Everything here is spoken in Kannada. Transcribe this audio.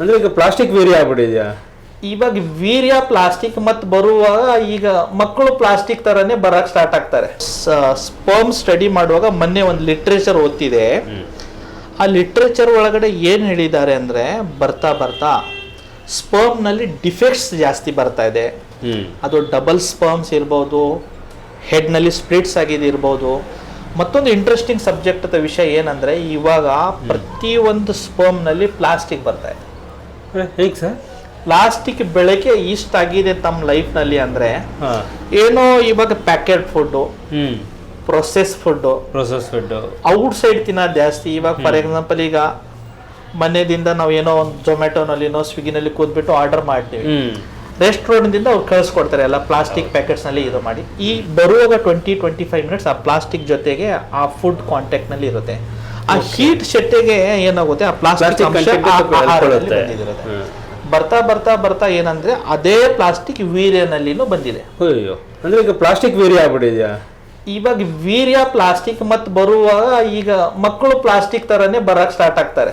ಅಂದ್ರೆ ಈಗ ಪ್ಲಾಸ್ಟಿಕ್ ವೀರ್ಯ ಆಗ್ಬಿಟ್ಟಿದ್ಯಾ? ಇವಾಗ ವೀರ್ಯ ಪ್ಲಾಸ್ಟಿಕ್ ಮತ್ತು ಬರುವಾಗ ಈಗ ಮಕ್ಕಳು ಪ್ಲಾಸ್ಟಿಕ್ ತರನೇ ಬರಕ್ ಸ್ಟಾರ್ಟ್ ಆಗ್ತಾರೆ. ಸ್ಪರ್ಮ್ ಸ್ಟಡಿ ಮಾಡುವಾಗ ಮೊನ್ನೆ ಒಂದು ಲಿಟ್ರೇಚರ್ ಓದ್ತಿದೆ. ಆ ಲಿಟ್ರೇಚರ್ ಒಳಗಡೆ ಏನು ಹೇಳಿದ್ದಾರೆ ಅಂದರೆ ಬರ್ತಾ ಬರ್ತಾ ಸ್ಪರ್ಮ್ನಲ್ಲಿ ಡಿಫೆಕ್ಟ್ಸ್ ಜಾಸ್ತಿ ಬರ್ತಾ ಇದೆ. ಅದು ಡಬಲ್ ಸ್ಪರ್ಮ್ಸ್ ಇರ್ಬೋದು ಹೆಡ್ನಲ್ಲಿ ಸ್ಪ್ಲಿಟ್ಸ್ ಆಗಿದೆ ಇರ್ಬೋದು. ಮತ್ತೊಂದು ಇಂಟ್ರೆಸ್ಟಿಂಗ್ ಸಬ್ಜೆಕ್ಟ್ ವಿಷಯ ಏನಂದರೆ ಇವಾಗ ಪ್ರತಿಯೊಂದು ಸ್ಪರ್ಮ್ನಲ್ಲಿ ಪ್ಲಾಸ್ಟಿಕ್ ಬರ್ತಾ ಇದೆ. ಹೇಗೆ ಸರ್? ಪ್ಲಾಸ್ಟಿಕ್ ಬೆಳಕೆ ಇಷ್ಟಾಗಿದೆ ತಮ್ಮ ಲೈಫ್ನಲ್ಲಿ ಅಂದರೆ ಏನೋ ಇವಾಗ packet food process food. Process food outside ತಿನ್ನೋದು ಜಾಸ್ತಿ. ಇವಾಗ ಫಾರ್ ಎಕ್ಸಾಂಪಲ್ ಈಗ ಮನೆಯಿಂದ ನಾವು ಏನೋ ಒಂದು ಜೊಮ್ಯಾಟೊನಲ್ಲಿನೋ ಸ್ವಿಗ್ಗಿನಲ್ಲಿ ಕೂತ್ಬಿಟ್ಟು ಆರ್ಡರ್ ಮಾಡ್ತೀವಿ. ರೆಸ್ಟೋರೆಂಟ್ದಿಂದ ಅವ್ರು ಕಳಿಸ್ಕೊಡ್ತಾರೆ ಎಲ್ಲ ಪ್ಲಾಸ್ಟಿಕ್ ಪ್ಯಾಕೆಟ್ಸ್ನಲ್ಲಿ ಇದು ಮಾಡಿ. ಈ ಬರುವಾಗ ಟ್ವೆಂಟಿ ಟ್ವೆಂಟಿ ಫೈವ್ ಮಿನಿಟ್ಸ್ ಆ ಪ್ಲಾಸ್ಟಿಕ್ ಜೊತೆಗೆ ಆ ಫುಡ್ ಕಾಂಟ್ಯಾಕ್ಟ್ನಲ್ಲಿ ಇರುತ್ತೆ. ಆ ಹೀಟ್ ಶೆಟ್ಟೆಗೆ ಏನಾಗುತ್ತೆ? ಆ ಪ್ಲಾಸ್ಟಿಕ್ Plastic ಅಂಶ ಆ ಆಹಾರದಲ್ಲಿ ಬಂದಿರುತ್ತೆ. ಬರ್ತಾ ಬರ್ತಾ ಬರ್ತಾ ಏನಂದ್ರೆ ಅದೇ ಪ್ಲಾಸ್ಟಿಕ್ ವೀರ್ಯನಲ್ಲಿನೂ ಬಂದಿದೆ. ಅಯ್ಯೋ. ಅಂದ್ರೆ ಈಗ ಪ್ಲಾಸ್ಟಿಕ್ ವೀರ್ಯ ಆಗ್ಬಿಟ್ಟಿದ್ಯಾ? ಇವಾಗ ವೀರ್ಯ ಪ್ಲಾಸ್ಟಿಕ್ ಮತ್ತು ಬರುವಾಗ ಈಗ ಮಕ್ಕಳು ಪ್ಲಾಸ್ಟಿಕ್ ತರನೇ ಬರಕ್ ಸ್ಟಾರ್ಟ್ ಆಗ್ತಾರೆ.